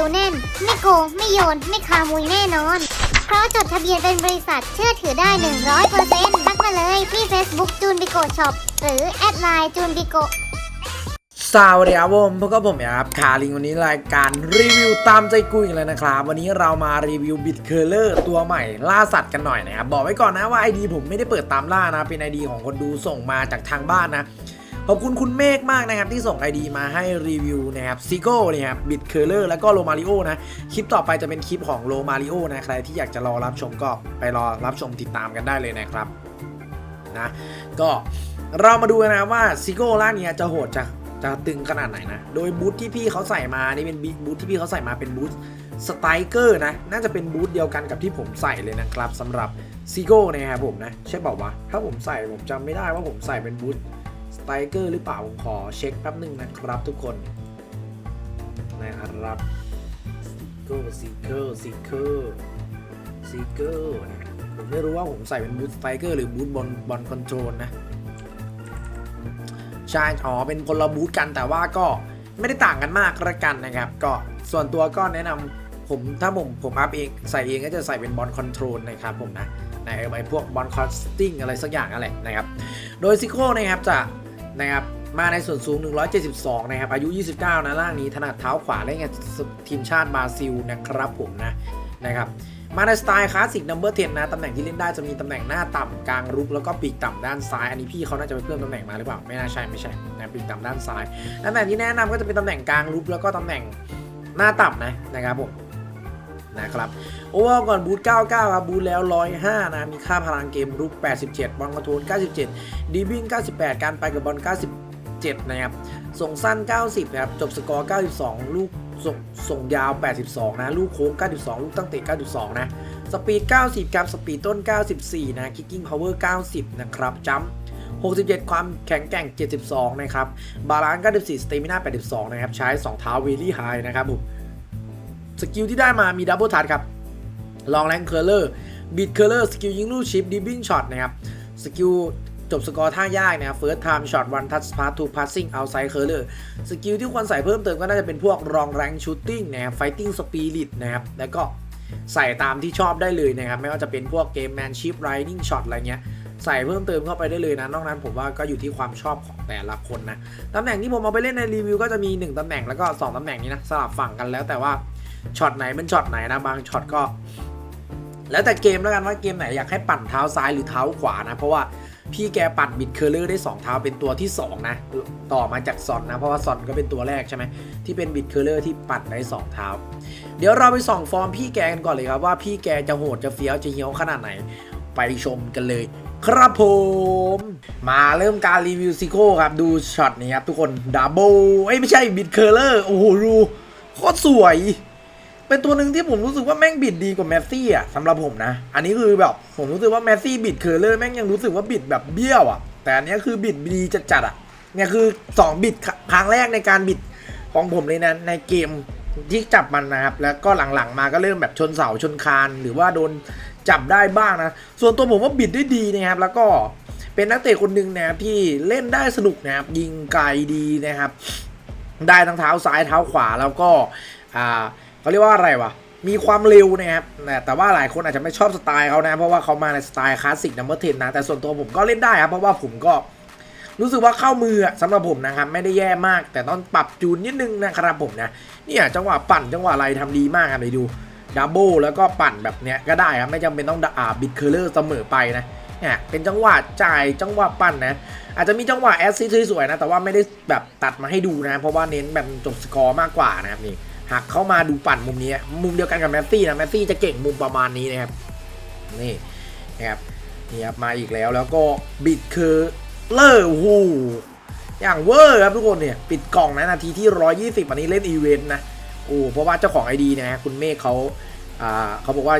ริการดีรีวิวแน่น ไม่โกง ไม่โยน ไม่คามุยแน่นอน เพราะจดทะเบียนเป็นบริษัทเชื่อถือได้ 100%ทักมาเลยที่ Facebook จูนบิโกช็อปหรือแอดไลน์จูนบิโกสวัสดีครับผมพวกบผมนะครับคาริงวันนี้รายการรีวิวตามใจกูอีกแล้วนะครับ วันนี้เรามารีวิวบิ t เคอร์เลอร์ตัวใหม่ล่าสัตว์กันหน่อยนะครับ บอกไว้ก่อนนะว่า ID ผมไม่ได้เปิดตามล่านะ เป็น ID ของคนดูส่งมาจากทางบ้านนะ ขอบคุณคุณเมฆมากนะครับ ที่ส่ง ID มาให้รีวิวนะครับซิโก้เนี่ยครับบิ t เคอร์เลอร์แล้วก็โรมาริโอนะ คลิปต่อไปจะเป็นคลิปของโรมาริโอนะใครที่อยากจะรอรับชมก็ไปรอรับชมติดตามกันได้เลยนะครับนะก็เรามาดูกันนะว่าซิโก้ล่าเนี้ยจะโหดจะจะตึงขนาดไหนนะ โดยบูทที่พี่เขาใส่มานี่เป็นบูทที่พี่เขาใส่มาเป็นบูทสไตรเกอร์นะ น่าจะเป็นบูทเดียวกันกับที่ผมใส่เลยนะครับสำหรับซิโก้นะครับผมนะ ใช่เปล่าวะ ถ้าผมใส่ผมจำไม่ได้ว่าผมใส่เป็นบูท สไตรเกอร์หรือเปล่าผมขอเช็คแป๊บหนึ่งนะครับทุกคน นะครับซิโก้ซิโก้ซิโก้ซิโก้นะผมไม่รู้ว่าผมใส่เป็นบูทสไตรเกอร์หรือบูทบอลบอลคอนโทรลนะใช่อ๋อเป็นคนละบูธกันแต่ว่าก็ไม่ได้ต่างกันมากละกันนะครับ ก็ส่วนตัวก็แนะนำผมถ้าผมผมอัพเองใส่เองก็จะใส่เป็นบอลคอนโทรลนะครับผมนะในไอ้พวกบอลคอสติ้งอะไรสักอย่างอะไรนะครับ โดยซิโก้นะครับจะนะครับมาในส่วนสูง 172 นะครับ อายุ 29 นะล่างนี้ ถนัดเท้าขวาเล่นกับทีมชาติบราซิลนะครับผมนะนะครับมาในสไตล์คลาสสิกนัมเบอร์10นะ ตำแหน่งที่เล่นได้จะมีตำแหน่งหน้าต่ำกลางรุกแล้วก็ปีกต่ำด้านซ้าย อันนี้พี่เขาน่าจะไปเพิ่มตำแหน่งมาหรือเปล่า ไม่น่าใช่ไม่ใช่นะปีกต่ำด้านซ้ายตำแหน่งที่แนะนำก็จะเป็นตำแหน่งกลางรุกแล้วก็ตำแหน่งหน้าต่ำนะนะครับผม นะครับโอเวอร์ก่อนบูท99 ครับบูทแล้ว 105 นะ มีค่าพลังเกมรุก 87 บอลคอนโทรล 97 ดีบิ้ง 98 การไปกับบอล 97 นะครับ ส่งสั้น 90 นะครับ จบสกอร์ 92 ลูกส่งส่งยาว 82 นะ ลูกโค้ง 92 ลูกตั้งเตะ 92 นะ สปีด 90 ครับ สปีดต้น 94 นะ คิกกิ้งพาวเวอร์ 90 นะครับจัมป์67 ความแข็งแกร่ง 72 นะครับ บาลานซ์94สเตมิน่า82 นะครับ ใช้ 2 เท้าเวลี่ไฮนะครับผม สกิลที่ได้มามีดับเบิลทัชครับลองแรงเคอร์เลอร์บิดเคอร์เลอร์สกิลยิงลูกชิปดิบิ้งช็อตนะครับสกิลจบสกอร์ท่ายากนะครับ first time shot one touch pass to passing outside curler สกิลที่ควรใส่เพิ่มเติมก็น่าจะเป็นพวกรองแรงชูตติ้งนะครับ fighting spirit นะครับ แล้วก็ใส่ตามที่ชอบได้เลยนะครับ ไม่ว่าจะเป็นพวกเกม manship riding shot อะไรเงี้ย ใส่เพิ่มเติมเข้าไปได้เลยนะ นอกนั้นผมว่าก็อยู่ที่ความชอบของแต่ละคนนะ ตำแหน่งที่ผมเอาไปเล่นในรีวิวก็จะมี 1 ตำแหน่งแล้วก็ 2 ตำแหน่งนี้นะ สลับฝั่งกันแล้วแต่ว่า ช็อตไหนเป็นช็อตไหนนะบางช็อตก็ แล้วแต่เกมแล้วกันว่าเกมไหนอยากให้ปั่นเท้าซ้ายหรือเท้าขวานะ เพราะว่าพี่แกปั่นบิดเคอร์เลอร์ได้ 2 เท้าเป็นตัวที่ 2 นะ ต่อมาจากซอนนะ เพราะว่าซอนก็เป็นตัวแรกใช่ไหมที่เป็นบิดเคอร์เลอร์ที่ปั่นได้ 2 เท้า เดี๋ยวเราไปส่องฟอร์มพี่แกกันก่อนเลยครับว่าพี่แกจะโหดจะเฟี้ยวจะเหี้ยวขนาดไหนไปชมกันเลย ครับผม มาเริ่มการรีวิวซิโก้ครับดูช็อตนี้ครับทุกคนดับเบิลเอ้ยไม่ใช่บิดเคอร์เลอร์โอ้โหดูโคตรสวย เป็นตัวหนึ่งที่ผมรู้สึกว่าแม่งบิดดีกว่าแมสซี่อะสำหรับผมนะ อันนี้คือแบบผมรู้สึกว่าแมสซี่บิดเคอร์เลอร์แม่งยังรู้สึกว่าบิดแบบเบี้ยวอะ แต่อันนี้คือบิดดีจัดๆอะ เนี่ยคือ 2 บิดครั้งแรกในการบิดของผมเลยนะในเกมที่จับมันนะครับ แล้วก็หลังๆมาก็เริ่มแบบชนเสาชนคานหรือว่าโดนจับได้บ้างนะ ส่วนตัวผมว่าบิดได้ดีนะครับ แล้วก็เป็นนักเตะคนหนึ่งนะครับที่เล่นได้สนุกนะครับยิงไกลดีนะครับ ได้ทั้งเท้าซ้ายเท้าขวาแล้วก็อ่า เขาเรียกว่าอะไรวะมีความเร็วนะครับแต่ว่าหลายคนอาจจะไม่ชอบสไตล์เขานะ เพราะว่าเขามาในสไตล์คลาสสิกนัมเบอร์เทนนะ แต่ส่วนตัวผมก็เล่นได้ครับ เพราะว่าผมก็รู้สึกว่าเข้ามืออะสำหรับผมนะครับ ไม่ได้แย่มาก แต่ต้องปรับจูนนิดนึงนะครับผมนะ เนี่ยจังหวะปั่นจังหวะอะไรทำดีมากครับไปดูดับเบิลแล้วก็ปั่นแบบเนี้ยก็ได้ครับ ไม่จำเป็นต้องอ่าบิดเคอร์เลอร์เสมอไปนะเนี่ยเป็นจังหวะจ่ายจังหวะปั่นนะ อาจจะมีจังหวะแอสซิสต์สวยๆนะ แต่ว่าไม่ได้แบบตัดมาให้ดูนะ เพราะว่าเน้นแบบจบสกอร์มากกว่านะครับนี่ หักเข้ามาดูปั่นมุมนี้ มุมเดียวกันกับแมสซี่นะแมสซี่จะเก่งมุมประมาณนี้นะครับนี่นะครับนี่ครับมาอีกแล้วแล้วก็บิดคือเลอร์โอ้โหอย่างเวอร์ครับทุกคนเนี่ยปิดกล่องนะนาทีที่ 120 อันนี้เล่นอีเวนต์นะโอ้เพราะว่าเจ้าของไอดีนะฮะคุณเมฆเขาอ่าเขาบอกว่า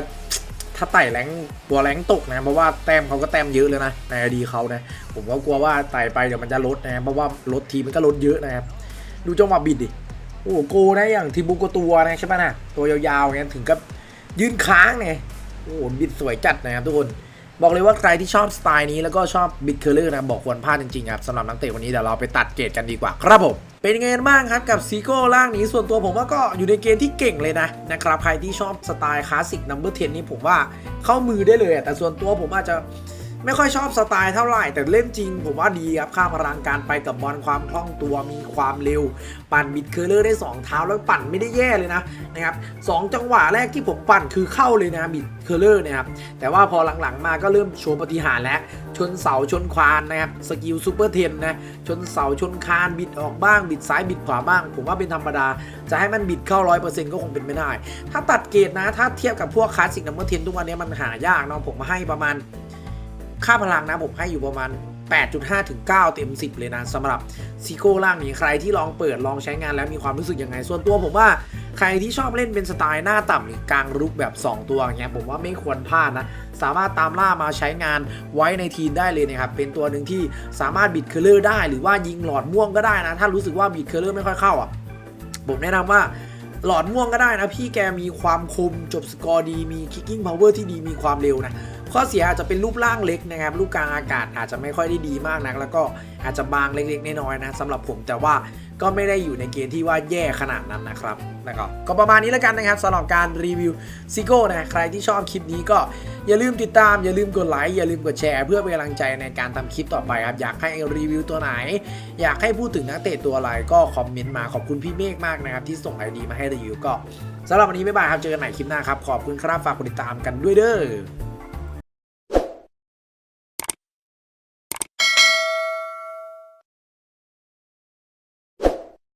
ถ้าไต่แรงตัวแรงตกนะเพราะว่าแต้มเขาก็แต้มเยอะเลยนะในไอดีเขานะผมก็กลัวว่าไต่ไปเดี๋ยวมันจะลดนะเพราะว่าลดทีมันก็ลดเยอะนะครับดูจังหวะบิดดิ โอ้โหโกนะอย่างทีมบุกตัวนะใช่ปะนะตัวยาวๆเงี้ยถึงกับยืนค้างเนี่ยโอ้โหบิดสวยจัดนะครับทุกคนบอกเลยว่าใครที่ชอบสไตล์นี้แล้วก็ชอบบิดเคอร์เลอร์นะบอกควรพลาดจริงๆครับสำหรับนักเตะวันนี้เดี๋ยวเราไปตัดเกรดกันดีกว่าครับผมเป็นยังไงบ้างครับกับซีโก้ล่างนี้ส่วนตัวผมว่าก็อยู่ในเกณฑ์ที่เก่งเลยนะนะครับใครที่ชอบสไตล์คลาสสิกนัมเบอร์เทนนี่ผมว่าเข้ามือได้เลยแต่ส่วนตัวผมอาจจะ ไม่ค่อยชอบสไตล์เท่าไหร่ แต่เล่นจริง ผมว่าดีครับ ค่าพลังการไปกับบอลความคล่องตัวมีความเร็ว ปั่นบิดเคอร์เลอร์ได้ 2 เท้าแล้วปั่นไม่ได้แย่เลยนะนะครับสองจังหวะแรกที่ผมปั่นคือเข้าเลยนะบิดเคอร์เลอร์เนี่ยครับแต่ว่าพอหลังๆมาก็เริ่มโชว์ปฏิหารแล้ว ชนเสาชนควานนะครับสกิลซูเปอร์เทนนะชนเสาชนคานบิดออกบ้าง บิดซ้ายบิดขวาบ้าง ผมว่าเป็นธรรมดา จะให้มันบิดเข้า 100%ก็คงเป็นไม่ได้ ถ้าตัดเกรดนะ ถ้าเทียบกับพวกคลาสสิกนัมเบอร์เทนทุกวันนี้มันหายากเนาะผมให้ประมาณ ค่าพลังนะผมให้อยู่ประมาณ 8.5 ถึง 9 เต็ม 10 เลยนะสำหรับซีโก้ล่างนี้ใครที่ลองเปิดลองใช้งานแล้วมีความรู้สึกยังไง ส่วนตัวผมว่าใครที่ชอบเล่นเป็นสไตล์หน้าต่ำหรือกลางรุกแบบ 2 ตัวอย่างเงี้ยผมว่าไม่ควรพลาดนะ สามารถตามล่ามาใช้งานไว้ในทีมได้เลยนะครับ เป็นตัวหนึ่งที่สามารถบิดเคอร์เลอร์ได้ หรือว่ายิงหลอดม่วงก็ได้นะ ถ้ารู้สึกว่าบิดเคอร์เลอร์ไม่ค่อยเข้าอะผมแนะนำว่าหลอดม่วงก็ได้นะ พี่แกมีความคมจบสกอร์ดีมี kicking power ที่ดีมีความเร็วนะ ข้อเสียอาจจะเป็นรูปร่างเล็กนะครับรูปกลางอากาศอาจจะไม่ค่อยได้ดีมากนัก แล้วก็อาจจะบางเล็กๆน้อยๆนะสำหรับผมแต่ว่าก็ไม่ได้อยู่ในเกณฑ์ที่ว่าแย่ขนาดนั้นนะครับแล้วก็ก็ประมาณนี้แล้วกันนะครับสำหรับการรีวิวซิโก้นะใครที่ชอบคลิปนี้ก็อย่าลืมติดตาม อย่าลืมกดไลค์อย่าลืมกดแชร์เพื่อเป็นกำลังใจในการทำคลิปต่อไปครับอยากให้รีวิวตัวไหน อยากให้พูดถึงนักเตะตัวอะไรก็คอมเมนต์มาขอบคุณพี่เมฆมากนะครับที่ส่งไอดีมาให้รีวิวก็สำหรับวันนี้บ๊ายบายครับเจอกันใหม่คลิปหน้าครับขอบคุณครับฝากกดติดตามกันด้วยเด้อ